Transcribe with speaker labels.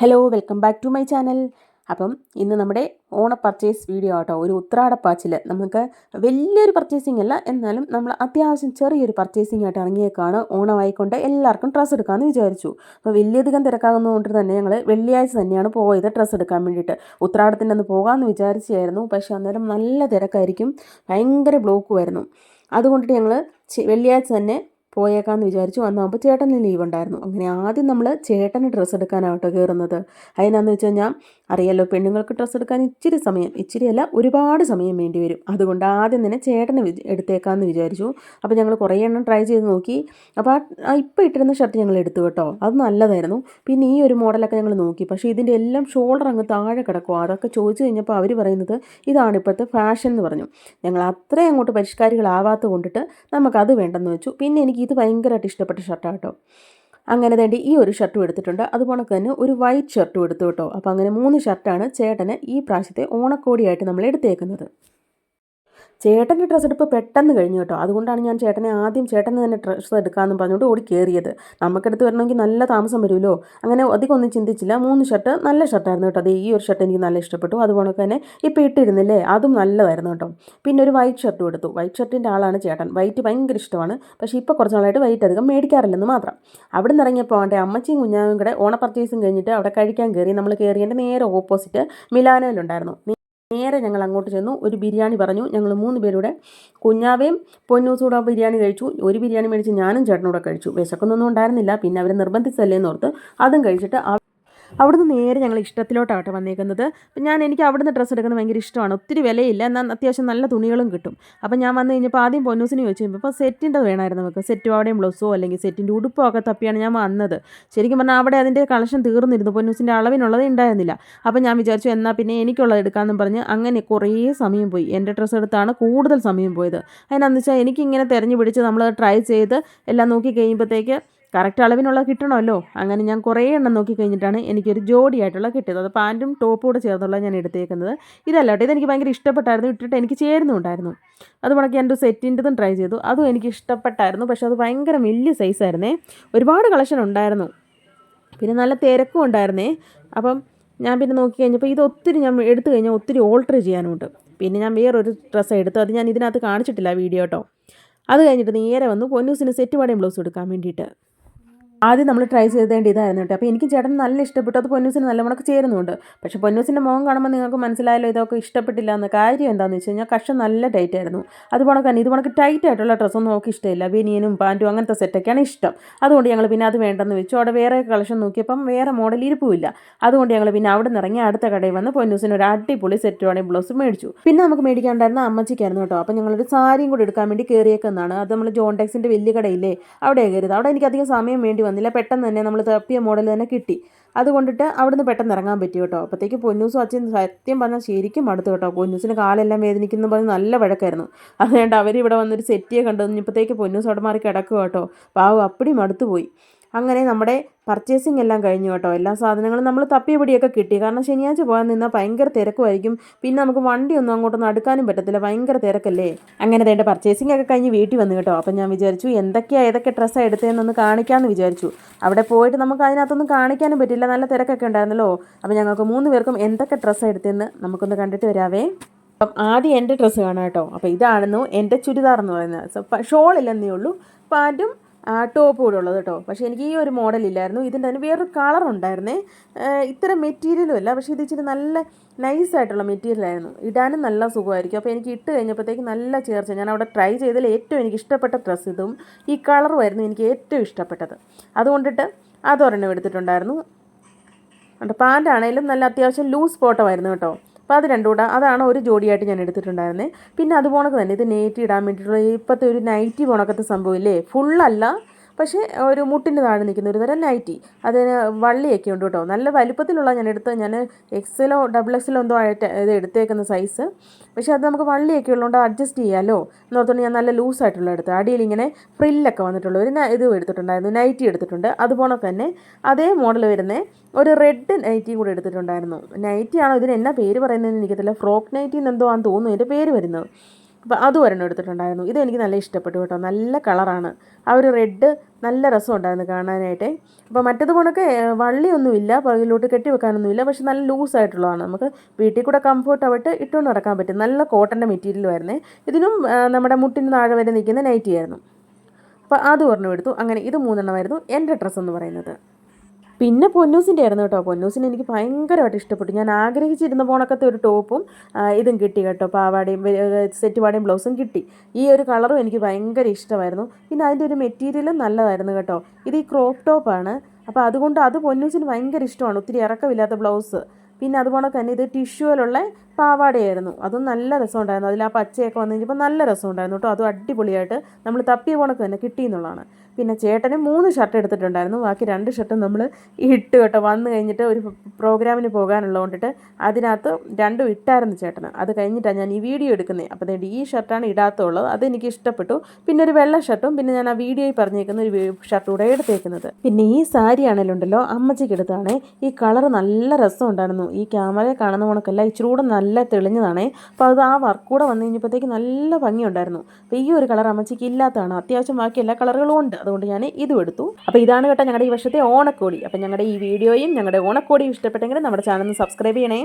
Speaker 1: Hello welcome back to my channel അപ്പം ഇന്ന് നമ്മുടെ ഓണ പർച്ചേസ് വീഡിയോ ആട്ടോ ഒരു ഉത്രാടപ്പാച്ചിൽ നമുക്ക് വലിയൊരു പർച്ചേസിംഗ് അല്ല എന്നാലും നമ്മൾ അത്യാവശ്യം ചെറിയൊരു പർച്ചേസിംഗ് ആയിട്ട് ഇറങ്ങിയേക്കാണ് ഓണമായിക്കൊണ്ട് എല്ലാവർക്കും ഡ്രസ്സ് എടുക്കാമെന്ന് വിചാരിച്ചു. അപ്പോൾ വലിയധികം തിരക്കാകുന്നതുകൊണ്ട് തന്നെ ഞങ്ങൾ വെള്ളിയാഴ്ച തന്നെയാണ് പോയത് ഡ്രസ്സ് എടുക്കാൻ വേണ്ടിയിട്ട്. ഉത്രാടത്തിന്റെ അന്ന് പോകാമെന്ന് വിചാരിച്ചായിരുന്നു പക്ഷേ അന്നേരം നല്ല തിരക്കായിരിക്കും. ഭയങ്കര ബ്ലോക്കുമായിരുന്നു അതുകൊണ്ടിട്ട് ഞങ്ങൾ വെള്ളിയാഴ്ച തന്നെ പോയേക്കാമെന്ന് വിചാരിച്ചു. അന്നാകുമ്പോൾ ചേട്ടന് ലീവ് ഉണ്ടായിരുന്നു. അങ്ങനെ ആദ്യം നമ്മൾ ചേട്ടന് ഡ്രസ്സ് എടുക്കാനാട്ടോ കയറുന്നത് അതിനാന്ന് വെച്ച് കഴിഞ്ഞാൽ അറിയാലോ പെണ്ണുങ്ങൾക്ക് ഡ്രസ്സ് എടുക്കാൻ ഇച്ചിരി സമയം ഇച്ചിരിയല്ല ഒരുപാട് സമയം വേണ്ടി വരും. അതുകൊണ്ട് ആദ്യം തന്നെ ചേട്ടന് എടുത്തേക്കാമെന്ന് വിചാരിച്ചു. അപ്പോൾ ഞങ്ങൾ കുറേ എണ്ണം ട്രൈ ചെയ്ത് നോക്കി. അപ്പോൾ ആ ഇപ്പോൾ ഇട്ടിരുന്ന ഷർട്ട് ഞങ്ങൾ എടുത്തു കേട്ടോ. അത് നല്ലതായിരുന്നു. പിന്നെ ഈ ഒരു മോഡലൊക്കെ ഞങ്ങൾ നോക്കി. പക്ഷേ ഇതിന്റെ എല്ലാം ഷോൾഡർ അങ്ങ് താഴെ കിടക്കും അതൊക്കെ ചോദിച്ചു കഴിഞ്ഞപ്പോൾ അവർ പറയുന്നത് ഇതാണ് ഇപ്പോഴത്തെ ഫാഷൻ എന്ന് പറഞ്ഞു. ഞങ്ങൾ അത്രയും അങ്ങോട്ട് പരിഷ്കാരികളാവാത്ത കൊണ്ടിട്ട് നമുക്കത് വേണ്ടെന്ന് വെച്ചു. പിന്നെ എനിക്ക് ഇത് ഭയങ്കരമായിട്ട് ഇഷ്ടപ്പെട്ട ഷർട്ടാണ് കേട്ടോ അങ്ങനെ തേണ്ടി ഈ ഒരു ഷർട്ടും എടുത്തിട്ടുണ്ട്. അതുപോലെ തന്നെ ഒരു വൈറ്റ് ഷർട്ടും എടുത്തു കേട്ടോ. അപ്പോൾ അങ്ങനെ മൂന്ന് ഷർട്ടാണ് ചേട്ടന് ഈ പ്രാവശ്യത്തെ ഓണക്കോടിയായിട്ട് നമ്മൾ എടുത്തേക്കുന്നത്. ചേട്ടന്റെ ഡ്രസ്സ് എടുപ്പ് പെട്ടെന്ന് കഴിഞ്ഞു കേട്ടോ. അതുകൊണ്ടാണ് ഞാൻ ചേട്ടനെ ആദ്യം ചേട്ടന് തന്നെ ഡ്രസ്സ് എടുക്കാമെന്ന് പറഞ്ഞുകൊണ്ട് ഓടി കയറിയത് നമുക്കെടുത്ത് വരണമെങ്കിൽ നല്ല താമസം വരുമല്ലോ. അങ്ങനെ അധികം ഒന്നും ചിന്തിച്ചില്ല. മൂന്ന് ഷർട്ട് നല്ല ഷർട്ടായിരുന്നു കേട്ടോ. അത് ഈ ഒരു ഷർട്ട് എനിക്ക് നല്ല ഇഷ്ടപ്പെട്ടു. അതുപോലെ തന്നെ ഇപ്പോൾ ഇട്ടിരുന്നില്ലേ? അതും നല്ലതായിരുന്നു കേട്ടോ. പിന്നെ ഒരു വൈറ്റ് ഷർട്ടും എടുത്തു. വൈറ്റ് ഷർട്ടിന്റെ ആളാണ് ചേട്ടൻ. വൈറ്റ് ഭയങ്കര ഇഷ്ടമാണ്. പക്ഷേ ഇപ്പോൾ കുറച്ച് നാളായിട്ട് വൈറ്റ് അധികം മേടിക്കാറില്ലെന്ന് മാത്രം. അവിടെ നിന്ന് ഇറങ്ങിയപ്പോൾ ആണ്ടെ അമ്മച്ചിയും കുഞ്ഞാവും കൂടെ ഓണ പർച്ചേസും കഴിഞ്ഞിട്ട് അവിടെ കഴിക്കാൻ കയറി. നമ്മൾ കയറിയതിന്റെ നേരെ ഓപ്പോസിറ്റ് മിലാനയിലുണ്ടായിരുന്നു. നേരെ ഞങ്ങൾ അങ്ങോട്ട് ചെന്നു. ഒരു ബിരിയാണി പറഞ്ഞു. ഞങ്ങൾ മൂന്ന് പേരുടെ കുഞ്ഞാവേയും പൊന്നൂസൂടെ ബിരിയാണി കഴിച്ചു. ഒരു ബിരിയാണി മേടിച്ച് ഞാനും ചേട്ടനൂടെ കഴിച്ചു. വിശക്കൊന്നും ഉണ്ടായിരുന്നില്ല പിന്നെ അവർ നിർബന്ധിച്ചല്ലേ എന്നോർത്ത് അതും കഴിച്ചിട്ട് അവിടുന്ന് നേരെ ഞങ്ങൾ ഇഷ്ടത്തിലോട്ടാവട്ടെ വന്നേക്കുന്നത്. അപ്പം ഞാൻ എനിക്ക് അവിടുന്ന് ഡ്രസ്സ് എടുക്കുന്നത് ഭയങ്കര ഇഷ്ടമാണ്. ഒത്തിരി വിലയില്ല. എന്നാൽ അത്യാവശ്യം നല്ല തുണികളും കിട്ടും. അപ്പം ഞാൻ വന്നു കഴിഞ്ഞപ്പോൾ ആദ്യം പൊന്നൂസിന് ചോദിച്ചു ഇപ്പോൾ സെറ്റിന്റെ വേണമായിരുന്നു നമുക്ക്. സെറ്റും അവിടെയും ബ്ലൗസോ അല്ലെങ്കിൽ സെറ്റിന്റെ ഉടുപ്പോ ഒക്കെ തപ്പിയാണ് ഞാൻ വന്നത്. ശരിക്കും പറഞ്ഞാൽ അവിടെ അതിന്റെ കളക്ഷൻ തീർന്നിരുന്നു. പൊന്നൂസിന്റെ അളവിനുള്ളത് ഉണ്ടായിരുന്നില്ല. അപ്പം ഞാൻ വിചാരിച്ചു എന്നാൽ പിന്നെ എനിക്കുള്ളത് എടുക്കാമെന്നും പറഞ്ഞ് അങ്ങനെ കുറേ സമയം പോയി. എന്റെ ഡ്രസ്സ് എടുത്താണ് കൂടുതൽ സമയം പോയത്. അതിനെന്ന് വെച്ചാൽ എനിക്കിങ്ങനെ തിരഞ്ഞു പിടിച്ച് നമ്മൾ ട്രൈ ചെയ്ത് എല്ലാം നോക്കി കഴിയുമ്പോഴത്തേക്ക് കറക്റ്റ് അളവിനുള്ള കിട്ടണമല്ലോ? അങ്ങനെ ഞാൻ കുറേ എണ്ണം നോക്കി കഴിഞ്ഞിട്ടാണ് എനിക്കൊരു ജോഡിയായിട്ടുള്ള കിട്ടിയത്. അത് പാന്റും ടോപ്പും കൂടെ ചേർന്നുള്ള ഞാൻ എടുത്തേക്കുന്നത്. ഇതല്ല കേട്ടോ ഇതെനിക്ക് ഭയങ്കര ഇഷ്ടപ്പെട്ടായിരുന്നു ഇട്ടിട്ട് എനിക്ക് ചേരുന്നുണ്ടായിരുന്നു. അത് മുടക്കി എന്റെ സെറ്റിന്റെതും ട്രൈ ചെയ്തു. അതും എനിക്ക് ഇഷ്ടപ്പെട്ടായിരുന്നു പക്ഷെ അത് ഭയങ്കര വലിയ സൈസായിരുന്നേ ഒരുപാട് കളക്ഷൻ ഉണ്ടായിരുന്നു. പിന്നെ നല്ല തിരക്കും ഉണ്ടായിരുന്നേ. അപ്പം ഞാൻ പിന്നെ നോക്കി കഴിഞ്ഞപ്പോൾ ഇത് ഒത്തിരി ഞാൻ എടുത്തു കഴിഞ്ഞാൽ ഒത്തിരി ഓൾട്ടർ ചെയ്യാനുണ്ട്. പിന്നെ ഞാൻ വേറൊരു ഡ്രസ്സ് എടുത്തു. അത് ഞാൻ ഇതിനകത്ത് കാണിച്ചിട്ടില്ല വീഡിയോ കേട്ടോ അത് കഴിഞ്ഞിട്ട് നേരെ വന്നു പൊന്നൂസിന് സെറ്റ് പാടിയും ബ്ലൗസ് എടുക്കാൻ വേണ്ടിയിട്ട്. ആദ്യം നമ്മൾ ട്രൈ ചെയ്തേണ്ട ഇതായിരുന്നു കേട്ടോ. അപ്പോൾ എനിക്ക് ചേട്ടൻ നല്ല ഇഷ്ടപ്പെട്ടു. അത് പൊന്നൂസിന് നല്ല മണക്ക് ചേരുന്നുണ്ട്. പക്ഷേ പൊന്നൂസിന്റെ മുഖം കാണുമ്പോൾ നിങ്ങൾക്ക് മനസ്സിലായല്ലോ ഇതൊക്കെ ഇഷ്ടപ്പെട്ടില്ല എന്ന കാര്യം എന്താണെന്ന് വെച്ച് കഴിഞ്ഞാൽ കഷ നല്ല ടൈറ്റ് ആയിരുന്നു. അതുപോലെ തന്നെ ഇത് കണക്ക് ടൈറ്റ് ആയിട്ടുള്ള ഡ്രസ്സൊന്നും നോക്കി ഇഷ്ടമില്ല. ബനിയനും പാന്റും അങ്ങനത്തെ സെറ്റൊക്കെയാണ് ഇഷ്ടം. അതുകൊണ്ട് ഞങ്ങൾ പിന്നെ അത് വേണ്ടെന്ന് വെച്ചു. അവിടെ വേറെ കളക്ഷൻ നോക്കിയപ്പം വേറെ മോഡൽ ഇരിപ്പില്ല അതുകൊണ്ട് ഞങ്ങൾ പിന്നെ അവിടെ നിന്ന് ഇറങ്ങി അടുത്ത കടയിൽ വന്ന് പൊന്നൂസിന് ഒരു അടിപൊളി സെറ്റ് സെറ്റുവാണെങ്കിൽ ബ്ലൗസ് മേടിച്ചു. പിന്നെ നമുക്ക് മേടിക്കാണ്ടായിരുന്ന അമ്മച്ചിക്കായിരുന്നു കേട്ടോ. അപ്പോൾ ഞങ്ങളൊരു സാരിയും കൂടി എടുക്കാൻ വേണ്ടി കയറിയേക്കുന്നതാണ് അത് നമ്മൾ ജോൺടെക്സിന്റെ വലിയ കടയില്ലേ? അവിടെ കയറിയത്. അവിടെ എനിക്ക് അധികം സമയം വേണ്ടി വന്നില്ല. പെട്ടെന്ന് തന്നെ നമ്മൾ തപ്പിയ മോഡൽ തന്നെ കിട്ടി. അതുകൊണ്ടിട്ട് അവിടുന്ന് പെട്ടെന്ന് ഇറങ്ങാൻ പറ്റി കേട്ടോ. അപ്പോഴത്തേക്ക് പൊന്നൂസും അച്ഛൻ സത്യം പറഞ്ഞാൽ ശരിക്കും മടുത്തു കേട്ടോ. പൊന്നൂസിന് കാലെല്ലാം വേദനിക്കുന്നു പറഞ്ഞ് നല്ല വഴക്കായിരുന്നു. അതുകൊണ്ട് അവർ ഇവിടെ വന്നൊരു സെറ്റിയെ കണ്ടു. ഇപ്പോഴത്തേക്ക് പൊന്നൂസ് അവിടെ മാറി കിടക്കുക കേട്ടോ. പാവം അപ്പടി മടുത്തു പോയി അങ്ങനെ നമ്മുടെ പർച്ചേസിങ് എല്ലാം കഴിഞ്ഞു കേട്ടോ. എല്ലാ സാധനങ്ങളും നമ്മൾ തപ്പിയപടിയൊക്കെ കിട്ടി. കാരണം ശനിയാഴ്ച പോകാൻ നിന്നാൽ ഭയങ്കര തിരക്കുമായിരിക്കും. പിന്നെ നമുക്ക് വണ്ടിയൊന്നും അങ്ങോട്ടൊന്നും അടുക്കാനും പറ്റത്തില്ല. ഭയങ്കര തിരക്കല്ലേ? അങ്ങനെ തേണ്ട പർച്ചേസിംഗ് ഒക്കെ കഴിഞ്ഞ് വീട്ടിൽ വന്നു കേട്ടോ. അപ്പം ഞാൻ വിചാരിച്ചു എന്തൊക്കെയാണ് ഏതൊക്കെ ഡ്രസ്സാണ് എടുത്തതെന്നൊന്ന് കാണിക്കാമെന്ന് വിചാരിച്ചു. അവിടെ പോയിട്ട് നമുക്ക് അതിനകത്തൊന്നും കാണിക്കാനും പറ്റില്ല. നല്ല തിരക്കൊക്കെ ഉണ്ടായിരുന്നല്ലോ. അപ്പം ഞങ്ങൾക്ക് മൂന്ന് പേർക്കും എന്തൊക്കെ ഡ്രസ്സാണ് എടുത്തതെന്ന് നമുക്കൊന്ന് കണ്ടിട്ട് വരാവേ. അപ്പം ആദ്യം എന്റെ ഡ്രസ്സ് കാണാം കേട്ടോ. അപ്പോൾ ഇതാണെന്നു? എന്റെ ചുരിദാർ എന്ന് പറയുന്നത് ഷോളില്ലെന്നേ ഉള്ളൂ. പാന്റും ടോപ്പ് കൂടെ ഉള്ളത് കേട്ടോ. പക്ഷേ എനിക്ക് ഈ ഒരു മോഡൽ ഇല്ലായിരുന്നു. ഇതിന്റെ തന്നെ വേറൊരു കളർ ഉണ്ടായിരുന്നേ. ഇത്ര മെറ്റീരിയലും അല്ല. പക്ഷേ ഇത് ഇച്ചിരി നല്ല നൈസായിട്ടുള്ള മെറ്റീരിയലായിരുന്നു ഇടാനും നല്ല സുഖമായിരിക്കും. അപ്പോൾ എനിക്ക് ഇട്ട് കഴിഞ്ഞപ്പോഴത്തേക്ക് നല്ല ചേർച്ച. ഞാൻ അവിടെ ട്രൈ ചെയ്തതിൽ ഏറ്റവും എനിക്ക് ഇഷ്ടപ്പെട്ട ഡ്രസ്സ് ഇതും ഈ കളറുമായിരുന്നു എനിക്ക് ഏറ്റവും ഇഷ്ടപ്പെട്ടത്. അതുകൊണ്ടിട്ട് അതൊരെണ്ണം എടുത്തിട്ടുണ്ടായിരുന്നു. പാന്റ് ആണെങ്കിലും നല്ല അത്യാവശ്യം ലൂസ് ഫോട്ടോ ആയിരുന്നു കേട്ടോ. അപ്പോൾ അത് രണ്ടും കൂടെ അതാണ് ഒരു ജോഡിയായിട്ട് ഞാൻ എടുത്തിട്ടുണ്ടായിരുന്നത് പിന്നെ അതുപോലെ തന്നെ ഇത് നേറ്റി ഇടാൻ വേണ്ടിയിട്ടുള്ള ഇപ്പോഴത്തെ ഒരു നൈറ്റി പോണക്കത്തെ സംഭവം ഇല്ലേ? ഫുള്ളല്ല പക്ഷേ ഒരു മുട്ടിന്റെ താഴെ നിൽക്കുന്ന ഒരു തരം നൈറ്റി അതിന് വള്ളിയൊക്കെ ഉണ്ട് കേട്ടോ. നല്ല വലിപ്പത്തിലുള്ള ഞാൻ എടുത്ത് ഞാൻ എക്സലോ ഡബിൾ എക്സലോ എന്തോ ആയിട്ട് ഇത് എടുത്തേക്കുന്ന സൈസ് പക്ഷേ അത് നമുക്ക് വള്ളിയൊക്കെ ഉള്ളതുകൊണ്ട് അഡ്ജസ്റ്റ് ചെയ്യാമല്ലോ എന്ന് എന്നോർത്തുകൊണ്ട് ഞാൻ നല്ല ലൂസായിട്ടുള്ള എടുത്ത്. അടിയിൽ ഇങ്ങനെ ഫ്രില്ലൊക്കെ വന്നിട്ടുള്ള ഒരു ഇത് എടുത്തിട്ടുണ്ടായിരുന്നു. നൈറ്റി എടുത്തിട്ടുണ്ട്. അതുപോലെ തന്നെ അതേ മോഡൽ വരുന്ന ഒരു റെഡ് നൈറ്റിയും കൂടെ എടുത്തിട്ടുണ്ടായിരുന്നു. നൈറ്റിയാണോ ഇതിന് എന്നാ പേര് പറയുന്നതെന്ന് എനിക്കത്തില്ല ഫ്രോക്ക് നൈറ്റി എന്ന് എന്തോ ആണെന്ന് തോന്നുന്നു. എന്റെ പേര് വരുന്നത്. അപ്പോൾ അതും ഒരെണ്ണം എടുത്തിട്ടുണ്ടായിരുന്നു. ഇത് എനിക്ക് നല്ല ഇഷ്ടപ്പെട്ടു കേട്ടോ. നല്ല കളറാണ്. ആ ഒരു റെഡ് നല്ല രസം രസമുണ്ടായിരുന്നു കാണാനായിട്ട്. അപ്പോൾ മറ്റേത് പോണൊക്കെ വള്ളിയൊന്നുമില്ല. പുറകിലോട്ട് കെട്ടി വെക്കാനൊന്നുമില്ല പക്ഷെ നല്ല ലൂസായിട്ടുള്ളതാണ്. നമുക്ക് വീട്ടിൽ കൂടെ കംഫോർട്ട് ആവട്ട് ഇട്ടുകൊണ്ട് നടക്കാൻ പറ്റും. നല്ല കോട്ടന്റെ മെറ്റീരിയലുമായിരുന്നേ ഇതിനും നമ്മുടെ മുട്ടിന് താഴെ വരെ നിൽക്കുന്ന നൈറ്റി ആയിരുന്നു അപ്പോൾ അത് ഒരെണ്ണം എടുത്തു. അങ്ങനെ ഇത് മൂന്നെണ്ണമായിരുന്നു. എന്റെ ഡ്രസ്സ് എന്ന് പറയുന്നത്. പിന്നെ പൊന്നൂസിന്റെ ആയിരുന്നു കേട്ടോ. പൊന്നൂസിന് എനിക്ക് ഭയങ്കരമായിട്ട് ഇഷ്ടപ്പെട്ടു. ഞാൻ ആഗ്രഹിച്ചിരുന്ന പോണക്കത്തെ ഒരു ടോപ്പും ഇതും കിട്ടി കേട്ടോ. പാവാടയും സെറ്റ് പാടയും ബ്ലൗസും കിട്ടി. ഈ ഒരു കളറും എനിക്ക് ഭയങ്കര ഇഷ്ടമായിരുന്നു. പിന്നെ അതിന്റെ ഒരു മെറ്റീരിയലും നല്ലതായിരുന്നു കേട്ടോ. ഇത് ഈ ക്രോപ്പ് ടോപ്പാണ് അപ്പോൾ അതുകൊണ്ട് അത് പൊന്നൂസിന് ഭയങ്കര ഇഷ്ടമാണ്. ഒത്തിരി ഇറക്കമില്ലാത്ത ബ്ലൗസ്. പിന്നെ അതുപോലെ തന്നെ ഇത് ടിഷ്യൂവിലുള്ള പാവാടയായിരുന്നു. അതും നല്ല രസമുണ്ടായിരുന്നു. അതിൽ ആ പച്ചയൊക്കെ വന്നു കഴിഞ്ഞപ്പോൾ നല്ല രസമുണ്ടായിരുന്നു കേട്ടോ. അതും അടിപൊളിയായിട്ട് നമ്മൾ തപ്പിയ പോണക്ക് തന്നെ കിട്ടി എന്നുള്ളതാണ്. പിന്നെ ചേട്ടന് മൂന്ന് ഷർട്ട് എടുത്തിട്ടുണ്ടായിരുന്നു. ബാക്കി രണ്ട് ഷർട്ട് നമ്മൾ ഇട്ട് കേട്ടോ. വന്നു കഴിഞ്ഞിട്ട് ഒരു പ്രോഗ്രാമിന് പോകാനുള്ളത് കൊണ്ടിട്ട് അതിനകത്ത് രണ്ടും ഇട്ടായിരുന്നു ചേട്ടന്. അത് കഴിഞ്ഞിട്ടാണ് ഞാൻ ഈ വീഡിയോ എടുക്കുന്നത്. അപ്പോൾ അതുകൊണ്ട് ഈ ഷർട്ടാണ് ഇടാത്തുള്ളത്. അത് എനിക്ക് ഇഷ്ടപ്പെട്ടു. പിന്നെ ഒരു വെള്ള ഷർട്ടും പിന്നെ ഞാൻ ആ വീഡിയോയിൽ പറഞ്ഞേക്കുന്ന ഒരു ഷർട്ട് കൂടെ എടുത്തേക്കുന്നത്. പിന്നെ ഈ സാരി ആണെങ്കിലും ഉണ്ടല്ലോ അമ്മച്ചിക്ക് എടുത്താണ് ഈ കളർ നല്ല രസം ഉണ്ടായിരുന്നു ഈ ക്യാമറയിൽ കാണുന്ന കണക്കല്ല ഇച്ചിരി കൂടെ നല്ല തെളിഞ്ഞതാണേ. അപ്പോൾ അത് ആ വർക്ക് കൂടെ വന്നു കഴിഞ്ഞപ്പോഴത്തേക്ക് നല്ല ഭംഗിയുണ്ടായിരുന്നു. അപ്പോൾ ഈ ഒരു കളർ അമ്മച്ചിക്ക് ഇല്ലാത്തതാണ്. അത്യാവശ്യം ബാക്കി എല്ലാ കളറുകളും ഉണ്ട്. അതുകൊണ്ട് ഞാൻ ഇതും എടുത്തു. അപ്പോൾ ഇതാണ് കേട്ടോ ഞങ്ങളുടെ ഈ വർഷത്തെ ഓണക്കോടി. അപ്പോൾ ഞങ്ങളുടെ ഈ വീഡിയോയും ഞങ്ങളുടെ ഓണക്കോടിയും ഇഷ്ടപ്പെട്ടെങ്കിൽ നമ്മുടെ ചാനൽ സബ്സ്ക്രൈബ് ചെയ്യണേ.